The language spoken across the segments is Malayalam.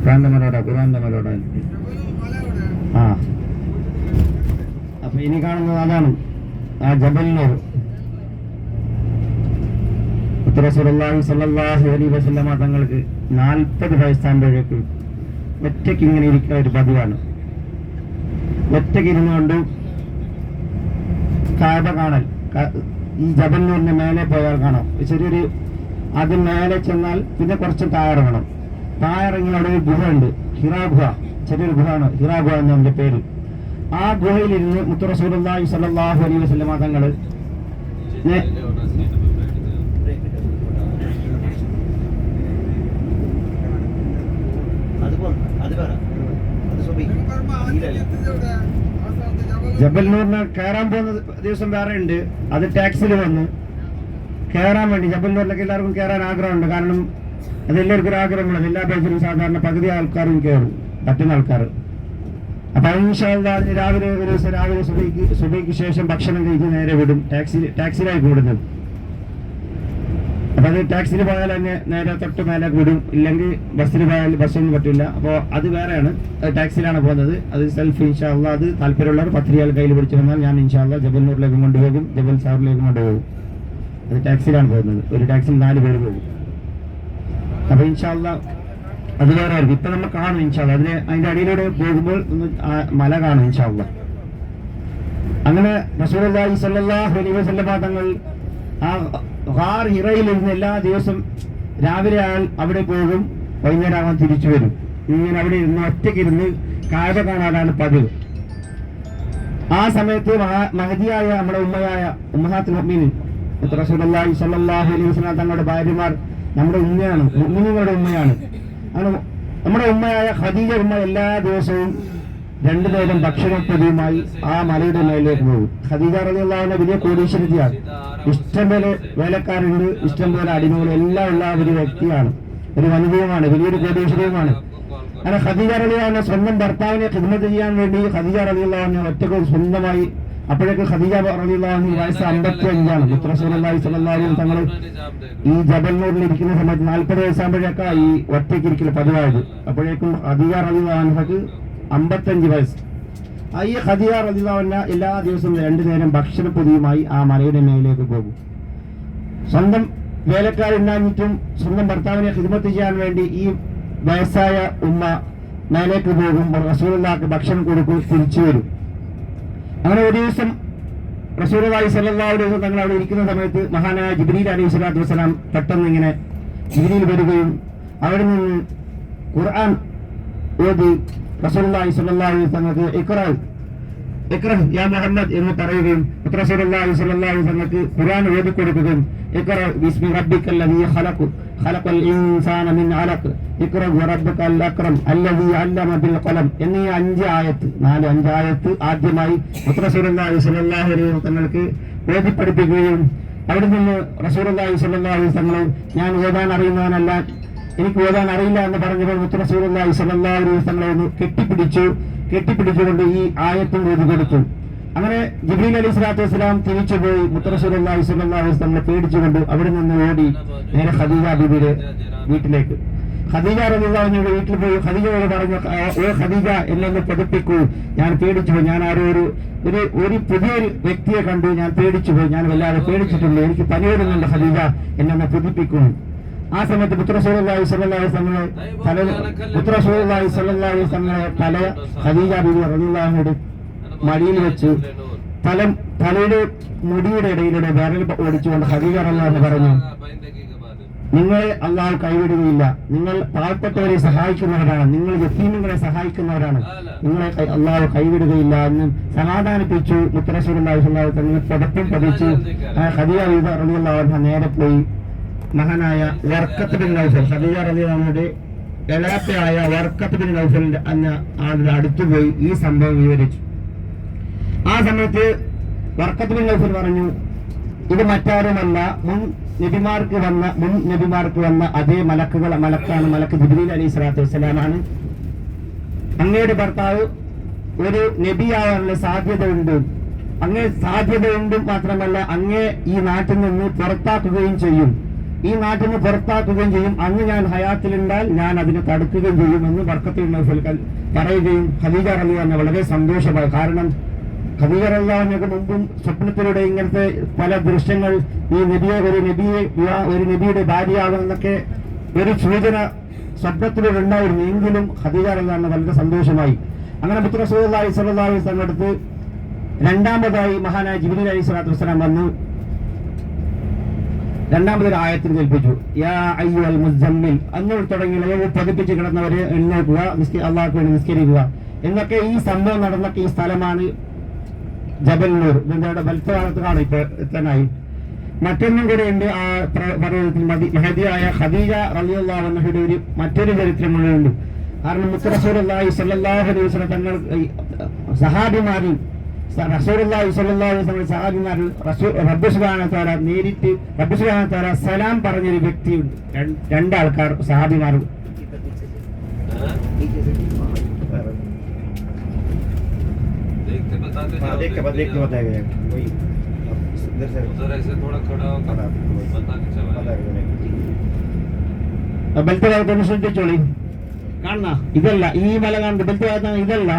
ഖുറാന്റെ മലോടാ ഖുറാന്റെ ആ. അപ്പൊ ഇനി കാണുന്നത് അതാണ് ആ ജബലിനൂർ തങ്ങൾക്ക് നാൽപ്പത് വയസ്സാകുമ്പോഴേക്കും ഒറ്റയ്ക്ക് ഇങ്ങനെ ഇരിക്കുന്ന ഒരു പതിവാണ്. ഒറ്റയ്ക്ക് ഇരുന്നുകൊണ്ട് കാബ കാണൽ. ഈ ജബലിനൂറിന്റെ മേലെ പോയാൽ കാണാം. ചെറിയൊരു അത് മേലെ ചെന്നാൽ പിന്നെ കുറച്ച് താഴെറങ്ങണം താഴെറങ്ങി അവിടെ ഒരു ഗുഹ ഉണ്ട് ഹിറാ ഗുഹ. ചെറിയൊരു ഗുഹയാണ്. ഹിറാ ഗുഹ എന്നതിന്റെ പേര്. ആ ഗുഹയിലിരുന്ന് മുത്തുറസൂലി സല്ലാഹു അലൈ വസ്ല തങ്ങൾ നേ- ജബൽനൂറിന് കയറാൻ പോകുന്ന ദിവസം വേറെ ഉണ്ട്. അത് ടാക്സിൽ വന്ന് കയറാൻ വേണ്ടി. ജബൽനൂറിലേക്ക് എല്ലാവർക്കും കയറാൻ ആഗ്രഹമുണ്ട്. കാരണം അത് എല്ലാവർക്കും ഒരു ആഗ്രഹമുള്ളത് എല്ലാ പേജിലും സാധാരണ പകുതി ആൾക്കാരും കയറും പറ്റുന്ന ആൾക്കാർ അപ്പൊ അതിന് രാവിലെ ഒരു ദിവസം രാവിലെ സുബൈക്ക് സുബൈക്ക് ശേഷം ഭക്ഷണം കഴിച്ച് നേരെ വിടും. ടാക്സി ടാക്സിയിലായി കൂടുന്നത്. അപ്പൊ അത് ടാക്സിയിൽ പോയാൽ തന്നെ നേരെ തൊട്ട് മേലെ വിടും. ഇല്ലെങ്കിൽ ബസ്സിൽ പോയാൽ ബസ്സൊന്നും പറ്റില്ല. അപ്പോൾ അത് വേറെയാണ്. ടാക്സിയിലാണ് പോകുന്നത്. അത് സെൽഫ് ഇൻഷാല്ല അത് താല്പര്യമുള്ളവർ പത്രികകൾ കയ്യിൽ പിടിച്ചു വന്നാൽ ഞാൻ ഇൻഷാല്ല ജബൽനൂറിലേക്ക് കൊണ്ടുപോകും. ജബൽ സാറിലേക്ക് കൊണ്ടുപോകും. അത് ടാക്സിയിലാണ് പോകുന്നത്. ഒരു ടാക്സിയിൽ നാല് പേര് പോകും. അപ്പൊ ഇൻഷാല്ല അത് വേറെ ആയിരിക്കും. ഇപ്പൊ നമ്മൾ കാണും ഇൻഷാല്ല അതിന് അതിന്റെ അടിയിലൂടെ പോകുമ്പോൾ ഒന്ന് മല കാണും ഇൻഷാല്ല അങ്ങനെ വസല്ലമ തങ്ങൾ ആ ഹാർ ഹിറയിലിരുന്ന് എല്ലാ ദിവസം രാവിലെ ആയാൽ അവിടെ പോകും വൈകുന്നേരം ആവാൻ തിരിച്ചു വരും. ഇങ്ങനെ അവിടെ ഇരുന്ന് ഒറ്റയ്ക്ക് ഇരുന്ന് കാഴ്ച കാണാനാണ് പതിവ്. ആ സമയത്ത് മഹാ- മഹതിയായ നമ്മുടെ ഉമ്മയായ റസൂലുള്ളാഹി സ്വല്ലല്ലാഹു അലൈഹി തങ്ങളുടെ ഭാര്യമാർ നമ്മുടെ ഉമ്മയാണ് മുഅ്മിനീങ്ങളുടെ ഉമ്മയാണ്. നമ്മുടെ ഉമ്മയായ ഖദീജ ഉമ്മ എല്ലാ ദിവസവും രണ്ടു നേരം ഭക്ഷണപ്പതിയുമായി ആ മലയുടെ മേലേക്ക് പോകും. ഖദീജ റളിയല്ലാഹുവിന്റെ വലിയ കോടീശ്വരത്തിയാണ്. ഇഷ്ടംപോലെ വേലക്കാരുണ്ട് ഇഷ്ടംപോലെ അടിമകൾ എല്ലാം ഉള്ള ഒരു വ്യക്തിയാണ്. ഒരു വനിതയുമാണ് വലിയൊരു കോടീശ്വരവുമാണ് അങ്ങനെ ഖദീജ റളിയല്ലാഹുവിനെ സ്വന്തം ഭർത്താവിനെ ഖിദ്മത്ത് ചെയ്യാൻ വേണ്ടി ഖദീജ റളിയല്ലാഹുവിനെ ഒറ്റയ്ക്ക് സ്വന്തമായി അപ്പോഴേക്ക് ഖദീജ റളിയല്ലാഹു വയസ്സ് അമ്പത്തി അഞ്ചാണ് മുത്തറസൂലി തങ്ങൾ ഈ ജബൽനൂറിൽ ഇരിക്കുന്ന സമയത്ത് നാൽപ്പത് വയസ്സാകുമ്പോഴേക്കാ ഈ ഒറ്റയ്ക്ക് ഇരിക്കൽ പതിവായത്. അപ്പോഴേക്കും ഖദീജ റളിയല്ലാഹുക്ക് അമ്പത്തഞ്ച് വയസ്സ്. ആ ഈ ഖദീജ റളിയല്ലാഹുവിന എല്ലാ ദിവസവും രണ്ടു നേരം ഭക്ഷണ പൊതിയുമായി ആ മലയുടെ മേലേക്ക് പോകും. സ്വന്തം വേലക്കാരുണ്ടാഞ്ഞിട്ടും സ്വന്തം ഭർത്താവിനെ ഹിദ്മത്ത് ചെയ്യാൻ വേണ്ടി ഈ വയസ്സായ ഉമ്മ മേലേക്ക് പോകും. റസൂലുള്ളാക്ക് ഭക്ഷണം കൊടുക്കും തിരിച്ചു വരും. അങ്ങനെ ഒരു ദിവസം റസൂലായി സ്വല്ലല്ലാഹു ദിവസം തങ്ങൾ അവിടെ ഇരിക്കുന്ന സമയത്ത് മഹാനായ ജിബ്രീൽ അലൈഹി സ്വലാത്തു വസ്സലാം പെട്ടെന്ന് ഇങ്ങനെ ജിബ്രീൽ വരികയും അവിടെ നിന്ന് ഖുർആൻ ഓതി റസൂലുള്ളാഹി സല്ലാഹു തങ്ങൾക്ക് ഇക്രാൽ ഇക്രഹ് യാ മുഹമ്മദ് എന്ന് പറയുകയും റസൂലുള്ളാഹി സ്വല്ലല്ലാഹു അലൈഹി ഖുർആൻ ഓതി കൊടുക്കുകയും ഇഖ്റ ബിസ്മി റബ്ബിക്കല്ലദീ ഖലഖ. ഖലഖൽ ഇൻസാന മിൻ ഇഖ്റ അക്രം. ബിൽ ഖലം. എന്നീ അഞ്ച് ആയത്ത് നാല് അഞ്ച് ആയത്ത് ആദ്യമായി റസൂലുള്ളാഹി സ്വല്ലല്ലാഹു അലൈഹി ഓതി പഠിപ്പിക്കുകയും അവിടെ നിന്ന് റസൂലുള്ളാഹി സ്വല്ലല്ലാഹു അലൈഹി വസല്ലം ഞാൻ ഓതാൻ അറിയുന്നവനല്ല. എനിക്ക് ഓതാൻ അറിയില്ല എന്ന് പറഞ്ഞപ്പോൾ മുത്തറസൂലി സലല്ലാഹു അലൈഹി വസല്ലം ഒന്ന് കെട്ടിപ്പിടിച്ചു. കെട്ടിപ്പിടിച്ചുകൊണ്ട് ഈ ആയത്തും ഓതി കൊടുത്തു അങ്ങനെ ജിബ്രീൽ അലി സ്വലാത്തു വസ്സലാം തിരിച്ചുപോയി മുത്തറസുലി സലല്ലാഹു നമ്മളെ പേടിച്ചുകൊണ്ട് അവിടെ നിന്ന് ഓടി നേരെ ഖദീജ ബിബിയുടെ വീട്ടിലേക്ക്. ഖദീജ റബിള്ളാഹിന്റെ വീട്ടിൽ പോയി ഖദീജയോട് പറഞ്ഞു ഓ ഖദീജ എന്നെ പഠിപ്പിക്കൂ. ഞാൻ പേടിച്ചു ഞാൻ ആരോ ഒരു ഒരു ഒരു പുതിയൊരു വ്യക്തിയെ കണ്ടു. ഞാൻ പേടിച്ചു പോയി. ഞാൻ വല്ലാതെ പേടിച്ചിട്ടുണ്ട് എനിക്ക് പനി വരുന്നുണ്ട് ഖദീജ. എന്നെ പുതിപ്പിക്കൂ ആ സമയത്ത് പുത്രസൂലി സല്ലാഹി തങ്ങളെ തല പുത്രസൂലി സല്ലാഹി തങ്ങളെ തല ഖദീജ ബിബി റബിള്ളാഹിനോട് മടിയിൽ വെച്ച് തല തലയുടെ മുടിയുടെ ഇടയിലൂടെ വിരൽ ഓടിച്ചുകൊണ്ട് ഖദീജ എന്ന് പറഞ്ഞു. നിങ്ങളെ അള്ളാഹു കൈവിടുകയില്ല. നിങ്ങൾ പാവപ്പെട്ടവരെ സഹായിക്കുന്നവരാണ്. നിങ്ങൾ യത്തീമുകളെ സഹായിക്കുന്നവരാണ്. നിങ്ങളെ അള്ളാഹ് കൈവിടുകയില്ല എന്ന് സമാധാനിപ്പിച്ചു. മുത്തറസൂലി സ്വല്ലാഹു തങ്ങൾ പുതപ്പും പതിച്ചു ബിബി റബിള്ളാഹ് നേരെ പോയി. മഹാനായ വർക്കത്ത് ബിൻ നൗഫൽ ഖദീജ റളിയല്ലാഹുവിന്റെ എളാപ്പയായ വർക്കത്ത് ബിൻ അന്ന് ആളുടെ അടുത്തുപോയി ഈ സംഭവം വിവരിച്ചു. ആ സമയത്ത് വർക്കത്ത് ബിൻ പറഞ്ഞു ഇത് മറ്റാരുമല്ല. മുൻ നബിമാർക്ക് വന്ന മുൻ നബിമാർക്ക് വന്ന അതേ മലക്കുകൾ മലക്കാണ് മലക്ക് ജിബ്രീൽ അലി സ്വലാത്തു വസ്സലാമാണ് അങ്ങയുടെ ഭർത്താവ് ഒരു നബിയാവാനുള്ള സാധ്യതയുണ്ട്. അങ്ങേ സാധ്യതയുണ്ട് മാത്രമല്ല അങ്ങേ ഈ നാട്ടിൽ നിന്ന് പുറത്താക്കുകയും ചെയ്യും. ഈ നാട്ടിൽ നിന്ന് പുറത്താക്കുകയും ചെയ്യും. അന്ന് ഞാൻ ഹയാത്തിലുണ്ടാൽ ഞാൻ അതിനെ തടുക്കുകയും ചെയ്യുമെന്ന് വർക്കത്തിൽ പറയുകയും ഖദീജ റളിയാണ് വളരെ സന്തോഷമായി. കാരണം റളിയാഹുവിനൊക്കെ മുമ്പും സ്വപ്നത്തിലൂടെ ഇങ്ങനത്തെ പല ദൃശ്യങ്ങൾ ഈ നബിയെ ഒരു നബിയെ ഒരു നബിയുടെ ഭാര്യയാകുമെന്നൊക്കെ ഒരു സൂചന സ്വപ്നത്തിലൂടെ ഉണ്ടായിരുന്നു എങ്കിലും ഖദീജ വളരെ സന്തോഷമായി. അങ്ങനെ പുത്ര സുഹൃത്തായി വസല്ലം അടുത്ത് രണ്ടാമതായി മഹാനായ ജിബ്രീൽ അലൈഹി സ്വലാത്തു വസ്സലാം വന്നു രണ്ടാമതൊരു ആയത്തിൽ കേൾപ്പിച്ചു. യാ അയ്യുൽ മുസമ്മിൽ അന്ന് തുടങ്ങി ലയവ് പതിപ്പിച്ച് കിടന്നവരെ എഴുന്നേൽക്കുക അള്ളാഹ്ക്ക് വേണ്ടി നിസ്കരിക്കുക. എന്നൊക്കെ ഈ സംഭവം നടന്നൊക്കെ ഈ സ്ഥലമാണ് ജബൽനൂർ. ഇതിന്റെ ബൽത്തഭാഗത്ത് കാണും ഇപ്പൊ എത്താനായി മറ്റൊന്നും കൂടെ ഉണ്ട് ആ പർവതത്തിൽ മഹതിയായ ഖദീജ റളിയല്ലാഹുവിന്റെ ഒരു മറ്റൊരു ചരിത്രം ഉണ്ട് കാരണം മുത്ത് റസൂലുള്ളാഹി സ്വല്ലല്ലാഹു അലൈഹി തങ്ങൾ സഹാബിമാരിൽ സ- റസൂലുള്ളാഹി സ്വല്ലല്ലാഹു അലൈഹി വസല്ലം സഹാബിമാരിൽ റസൂൽ റബ്ബ് സുബ്ഹാനഹു വ തആല നേരിട്ട് റബ്ബ് സുബ്ഹാനഹു വ സലാം പറഞ്ഞൊരു വ്യക്തിയുണ്ട്. രണ്ട്- രണ്ടാൾക്കാർ സഹാബിമാർ हाँ? देख के बताते जाओ, देखते जाओ। उधर ऐसे थोड़ा खड़ा हो खड़ा, बता के चला ബലത്തെ ഭാഗത്തൊന്ന് ശ്രദ്ധിച്ചോളി കാണുന്ന ഇതല്ല ഈ മല കാണുന്നത് ബലത്തെ ഭാഗത്താണ് ഇതല്ല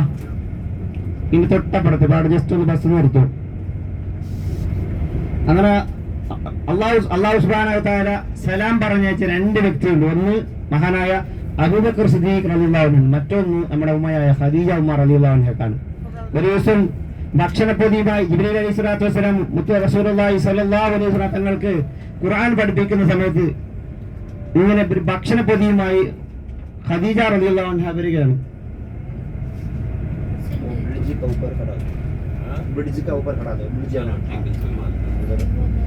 ഇനി തൊട്ടപ്പുറത്ത് പാട് ജസ്റ്റ് ഒന്ന് ബസ് നിർത്തും അങ്ങനെ അള്ളാഹു അള്ളാഹു സുബാന സലാം പറഞ്ഞയച്ച രണ്ട് വ്യക്തിയുണ്ട് ഒന്ന് മഹാനായ അബൂബക്കർ സിദ്ദീഖ് റളിയല്ലാഹു മറ്റൊന്ന് നമ്മുടെ ഉമ്മയായ ഖദീജ ഉമ്മർ റളിയല്ലാഹുഹാണ് ഒരു ദിവസം ഭക്ഷണപ്പൊതിയുമായി ജിബ്രീൽ അലൈഹി സ്വലാത്തു വസ്സലാം മുത്തു റസൂലുള്ളാഹി സ്വല്ലല്ലാഹു അലൈഹി വസല്ലം തങ്ങൾക്ക് ഖുർആൻ പഠിപ്പിക്കുന്ന സമയത്ത് ഇങ്ങനെ ഒരു ഭക്ഷണപ്പൊതിയുമായി ഖദീജ റളിയല്ലാഹു അൻഹ വരികയാണ് ब्रिज का ऊपर खड़ा है हाँ? ब्रिज का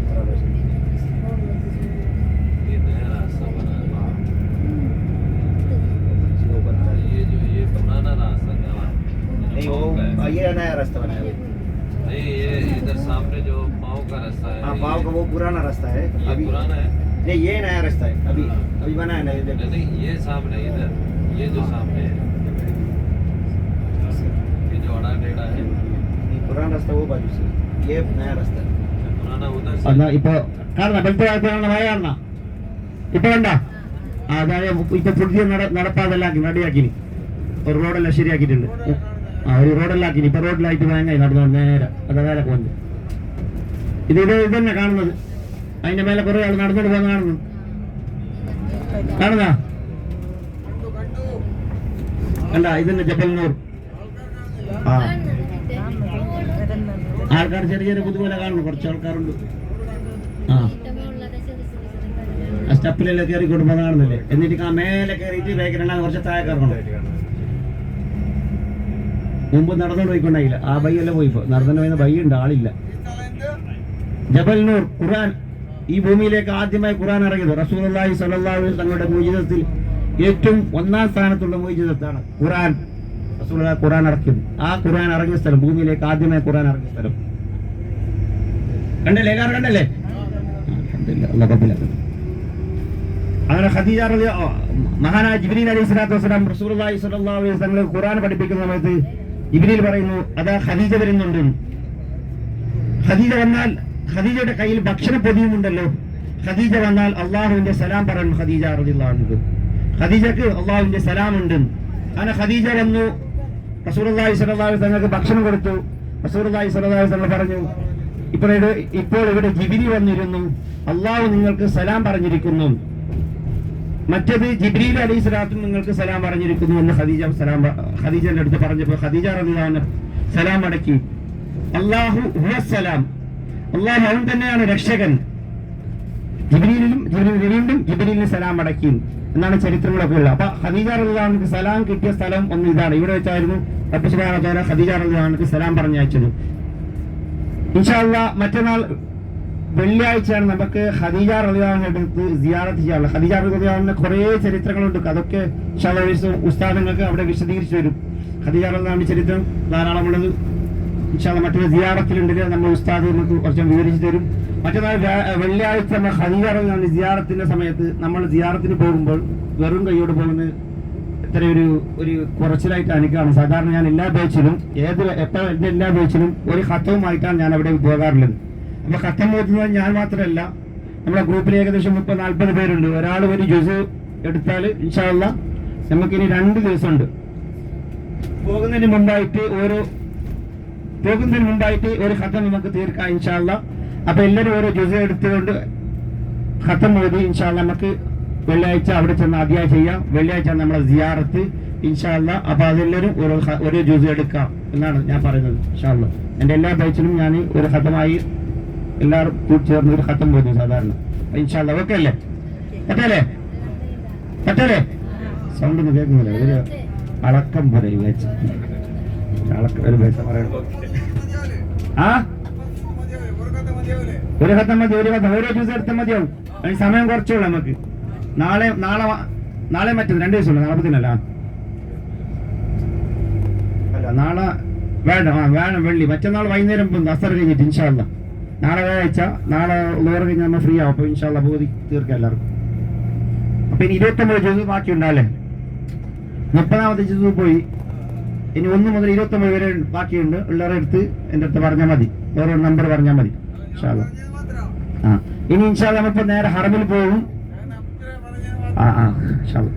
ये नया रास्ता बनाया है नहीं ये इधर सामने जो पाँव का रास्ता है हाँ ये- पाव का वो पुराना रास्ता है ये अभी पुराना है नहीं ये नया रास्ता है अभी हाँ। अभी बना है ना ये देखो नहीं ये सामने इधर ये जो सामने है ये जो अड़ा टेढ़ा है ये पुराना रास्ता वो बाजू से ये नया रास्ता है पुराना उधर എന്നാ से ഇപ്പൊ കാണുന്ന ബലത്തെ ഭാഗത്ത് കാണുന്ന മഴ കാണുന്ന ഇപ്പൊ കണ്ട അതായത് ഇപ്പൊ പുതിയ നട നടപ്പാതെല്ലാം റെഡിയാക്കി ഒരു റോഡെല്ലാം ശരിയാക്കിയിട്ടുണ്ട് ആ ഒരു റോഡല്ലാക്കി. ഇപ്പൊ റോഡിലായിട്ട് വേങ്ങ നടന്നു നേരെ. അത് നേരെ പോകുന്നത് ഇത് ഇത് ഇത് തന്നെ കാണുന്നത്. അതിന്റെ മേലെ കുറെ ആൾ നടന്നോണ്ട് പോകുന്ന കാണുന്നു. കാണുന്ന അല്ല ഇതന്നെ ജബൽനൂർ. ആ. ആൾക്കാർ ചെറിയ ചെറിയ പുതുപോലെ കാണുന്നു. കുറച്ച് ആൾക്കാരുണ്ട്. ആ. സ്റ്റെപ്പിലെല്ലാം കയറി കൊണ്ടുപോകുന്ന കാണുന്നില്ലേ? എന്നിട്ട് ആ മേലെ കയറിയിട്ട് ബേക്കരണ്ടാ കുറച്ച് താഴെ കയറണം മുമ്പ് നടന്നുകൊണ്ട് പോയിക്കൊണ്ടായില്ല. ആ ബൈയെല്ലാം പോയിപ്പോ. നടന്നു പോയിരുന്ന ബൈ ഉണ്ട് ആളില്ല. ജബൽനൂർ ഖുർആൻ ഈ ഭൂമിയിലേക്ക് ആദ്യമായി ഖുർആൻ ഇറങ്ങിയത് റസൂലുള്ളാഹി സലഹു തങ്ങളുടെ മോചിതത്തിൽ ഏറ്റവും ഒന്നാം സ്ഥാനത്തുള്ള മോചിതത്താണ് ഖുർആൻ. റസൂൽ ഖുർആൻ ഇറക്കിയത്. ആ ഖുർആൻ ഇറങ്ങിയ സ്ഥലം ഭൂമിയിലേക്ക് ആദ്യമായി ഖുർആൻ ഇറങ്ങിയ സ്ഥലം. കണ്ടല്ലേ? എല്ലാവരും കണ്ടല്ലേ. അങ്ങനെ ഖദീജ മഹാനായ ജിബ്രീൽ അലൈഹി സ്വലാത്തു വസ്സലാം അലൈഹി വസല്ലം ഖുർആൻ പഠിപ്പിക്കുന്ന സമയത്ത് ജിബ്രീൽ പറയുന്നു അതാ ഖദീജ വരുന്നുണ്ട്. ഖദീജ വന്നാൽ ഖദീജയുടെ കയ്യിൽ ഭക്ഷണ പൊതിയുമുണ്ടല്ലോ. ഖദീജ വന്നാൽ അള്ളാഹുവിന്റെ സലാം പറയണം ഖദീജ റളിയല്ലാഹു ഖദീജക്ക് അള്ളാഹുവിന്റെ സലാം ഉണ്ട് അങ്ങനെ ഖദീജ വന്നു. സ്വല്ലല്ലാഹു അലൈഹി തങ്ങൾക്ക് ഭക്ഷണം കൊടുത്തു. റസൂലുള്ളാഹി സ്വല്ലല്ലാഹു തങ്ങൾ പറഞ്ഞു ഇപ്പോൾ ഇപ്പോൾ ഇവിടെ ജിബിരി വന്നിരുന്നു. അള്ളാഹു നിങ്ങൾക്ക് സലാം പറഞ്ഞിരിക്കുന്നു. മറ്റത് ജിബ്രീൽ അലൈഹി സ്വലാത്തും നിങ്ങൾക്ക് സലാം പറഞ്ഞിരിക്കുന്നു എന്ന് ഖദീജ സലാം ഹദീജന്റെ അടുത്ത് പറഞ്ഞപ്പോൾ ഖദീജ റബിദാന സലാം അടക്കി. അള്ളാഹു സലാം. അള്ളാഹു അവൻ തന്നെയാണ് രക്ഷകൻ. ജിബ്രീലിലും വീണ്ടും ജിബ്രീലിന് സലാം അടക്കി എന്നാണ് ചരിത്രങ്ങളൊക്കെ ഉള്ളത്. അപ്പൊ ഖദീജ റബിദാനക്ക് സലാം കിട്ടിയ സ്ഥലം ഒന്ന് ഇതാണ്. ഇവിടെ വെച്ചായിരുന്നു റബ്ബ് ഹദീജ റബിദാനക്ക് സലാം പറഞ്ഞയച്ചത്. ഇൻഷാല്ല മറ്റന്നാൾ വെള്ളിയാഴ്ചയാണ് നമുക്ക് ഖദീജ അടുത്ത് സിയാറത്ത് ചെയ്യാനുള്ളത്. ഖദീജ റളിയല്ലാഹുവിന്റെ കുറേ ചരിത്രങ്ങളുണ്ട്. അതൊക്കെ ദിവസം ഉസ്താദങ്ങൾക്ക് അവിടെ വിശദീകരിച്ചു വരും ഖദീജ റളിയല്ലാഹുവിന്റെ ചരിത്രം ധാരാളമുള്ളത് മറ്റൊരു സിയാറത്തിലുണ്ടെങ്കിൽ നമ്മൾ ഉസ്താദ് നമുക്ക് കുറച്ച് വിവരിച്ചു തരും. മറ്റന്നാൾ വെള്ളിയാഴ്ച നമ്മൾ ഖദീജ റളിയല്ലാഹുവിന്റെ സിയാറത്തിന്റെ സമയത്ത് നമ്മൾ സിയാറത്തിന് പോകുമ്പോൾ വെറും കൈയോട് പോകുന്നത് ഇത്ര ഒരു ഒരു കുറച്ചിലായിട്ട് എനിക്കാണ് സാധാരണ ഞാൻ എല്ലാ ബേച്ചിലും ഏത് എപ്പോഴും എല്ലാ ബേച്ചിലും ഒരു ഹത്തവുമായിട്ടാണ് ഞാൻ അവിടെ പോകാറുള്ളത് അപ്പൊ കത്തം ഓതുന്നത് ഞാൻ മാത്രമല്ല നമ്മുടെ ഗ്രൂപ്പിൽ ഏകദേശം മുപ്പത് നാൽപ്പത് പേരുണ്ട്. ഒരാൾ ഒരു ജ്യൂസ് എടുത്താൽ ഇൻഷാല്ല നമുക്കിനി രണ്ട് ദിവസമുണ്ട്. പോകുന്നതിന് മുമ്പായിട്ട് ഒരു പോകുന്നതിന് മുമ്പായിട്ട് ഒരു ഖത്തം നമുക്ക് തീർക്കാം ഇൻഷാല്ല അപ്പൊ എല്ലാവരും ഓരോ ജ്യൂസ് എടുത്തുകൊണ്ട് ഖത്തം എഴുതി ഇൻഷാല്ല നമുക്ക് വെള്ളിയാഴ്ച അവിടെ ചെന്ന് അധ്യായം ചെയ്യാം. വെള്ളിയാഴ്ച നമ്മളെ സിയാറത്ത് ഇൻഷാല്ല അപ്പൊ അതെല്ലാവരും ഓരോ ഓരോ ജ്യൂസ് എടുക്കാം എന്നാണ് ഞാൻ പറയുന്നത് ഇൻഷാല്ല എന്റെ എല്ലാ ബൈച്ചിലും ഞാൻ ഒരു ഖത്തമായി എല്ലാവരും കൂട്ടിച്ചേർന്ന് ചേർന്ന് ഒരു ഹത്തം പോയി സാധാരണ. ഇൻഷാല്ല ഓക്കെ അല്ലേ? പറ്റല്ലേ? പറ്റല്ലേ? സൗണ്ട് കേൾക്കുന്നില്ല. ഒരു അളക്കം പോലെ അളക്കം ഒരു പൈസ ഖത്തം മതി ഒരു ഹത്തം ഓരോ ദിവസം എടുത്താൽ മതിയാവും. അതിന് സമയം കുറച്ചുള്ളൂ നമുക്ക്. നാളെ നാളെ നാളെ മറ്റത് രണ്ട് ദിവസമുള്ളൂ നാളെ പത്തിനല്ല അല്ല നാളെ വേണം ആ വേണം വെള്ളി. മറ്റന്നാൾ വൈകുന്നേരം അസർ കഴിഞ്ഞിട്ട് ഇൻഷാല്ല നാളെ വ്യാഴാഴ്ച നാളെ ലോറി കഴിഞ്ഞ് നമ്മൾ ഫ്രീ ആവും. അപ്പോൾ ഇൻഷാല്ല ബോധി തീർക്കാം എല്ലാവർക്കും. അപ്പൊ ഇനി ഇരുപത്തൊമ്പത് ജ്യൂസ് ബാക്കിയുണ്ടല്ലേ? മുപ്പതാമത്തെ ജ്യൂസ് പോയി. ഇനി ഒന്ന് മുതൽ ഇരുപത്തൊമ്പത് വരെ ബാക്കിയുണ്ട്. ഉള്ളവരെ എടുത്ത് എന്റെ അടുത്ത് പറഞ്ഞാൽ മതി. വേറെ നമ്പർ പറഞ്ഞാൽ മതി. ഇൻഷാല്ല ആ. ഇനി ഇൻഷാല്ല നമ്മളിപ്പോൾ നേരെ ഹറമിൽ പോകും. ആ ആ. ഇൻഷാല്ല